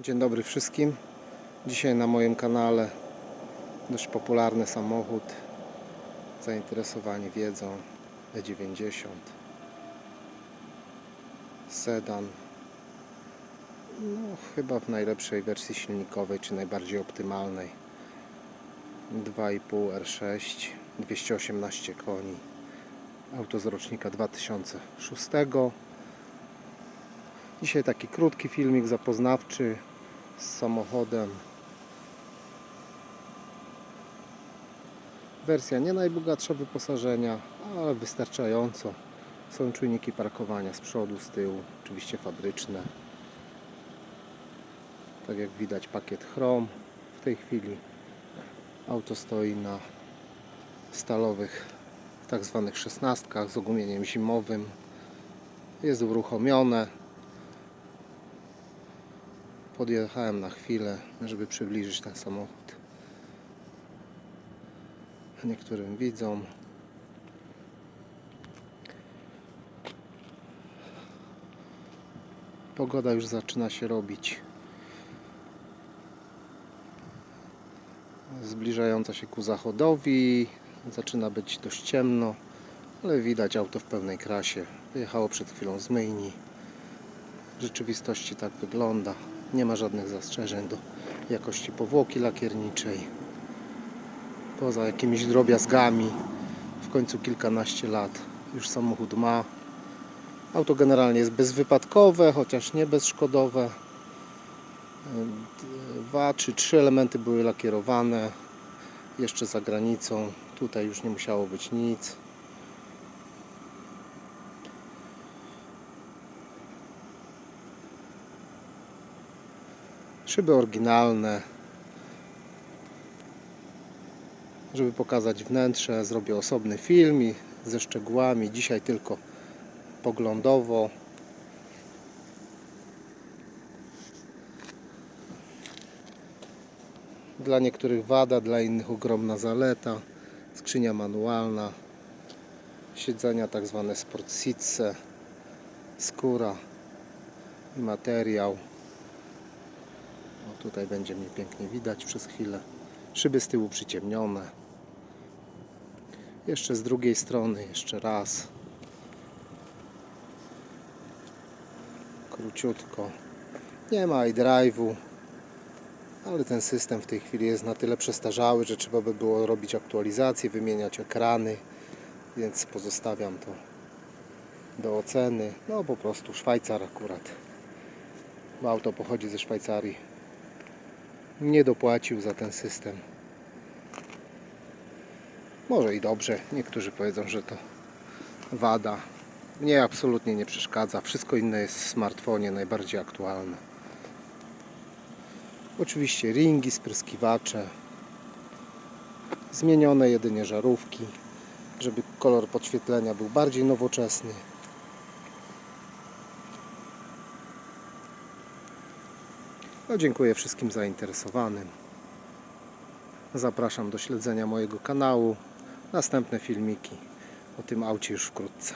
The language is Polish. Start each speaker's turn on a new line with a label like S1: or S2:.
S1: Dzień dobry wszystkim. Dzisiaj na moim kanale dość popularny samochód. Zainteresowani wiedzą E90 sedan. No, chyba w najlepszej wersji silnikowej, czy najbardziej optymalnej. 2,5 R6, 218 koni. Auto z rocznika 2006. Dzisiaj taki krótki filmik zapoznawczy z samochodem. Wersja nie najbogatsza wyposażenia, ale wystarczająco. Są czujniki parkowania z przodu, z tyłu, oczywiście fabryczne. Tak jak widać pakiet chrom w tej chwili. Auto stoi na stalowych tak zwanych szesnastkach z ogumieniem zimowym. Jest uruchomione. Podjechałem na chwilę, żeby przybliżyć ten samochód niektórym widzom. Pogoda już zaczyna się robić. Zbliżająca się ku zachodowi. Zaczyna być dość ciemno, ale widać auto w pełnej krasie. Wyjechało przed chwilą z myjni. W rzeczywistości tak wygląda. Nie ma żadnych zastrzeżeń do jakości powłoki lakierniczej. Poza jakimiś drobiazgami. W końcu kilkanaście lat już samochód ma. Auto generalnie jest bezwypadkowe, chociaż nie bezszkodowe. Dwa czy trzy elementy były lakierowane. Jeszcze za granicą. Tutaj już nie musiało być nic. Szyby oryginalne. Żeby pokazać wnętrze, zrobię osobny film i ze szczegółami. Dzisiaj tylko poglądowo. Dla niektórych wada, dla innych ogromna zaleta. Skrzynia manualna. Siedzenia tak zwane sport seatse. Skóra i materiał. Tutaj będzie mnie pięknie widać przez chwilę. Szyby z tyłu przyciemnione. Jeszcze z drugiej strony, jeszcze raz. Króciutko. Nie ma iDrive'u, ale ten system w tej chwili jest na tyle przestarzały, że trzeba by było robić aktualizacje, wymieniać ekrany, więc pozostawiam to do oceny. No po prostu Szwajcar akurat. Auto pochodzi ze Szwajcarii. Nie dopłacił za ten system. Może i dobrze. Niektórzy powiedzą, że to wada. Mnie absolutnie nie przeszkadza. Wszystko inne jest w smartfonie najbardziej aktualne. Oczywiście ringi, spryskiwacze. Zmienione jedynie żarówki, żeby kolor podświetlenia był bardziej nowoczesny. No, dziękuję wszystkim zainteresowanym. Zapraszam do śledzenia mojego kanału. Następne filmiki o tym aucie już wkrótce.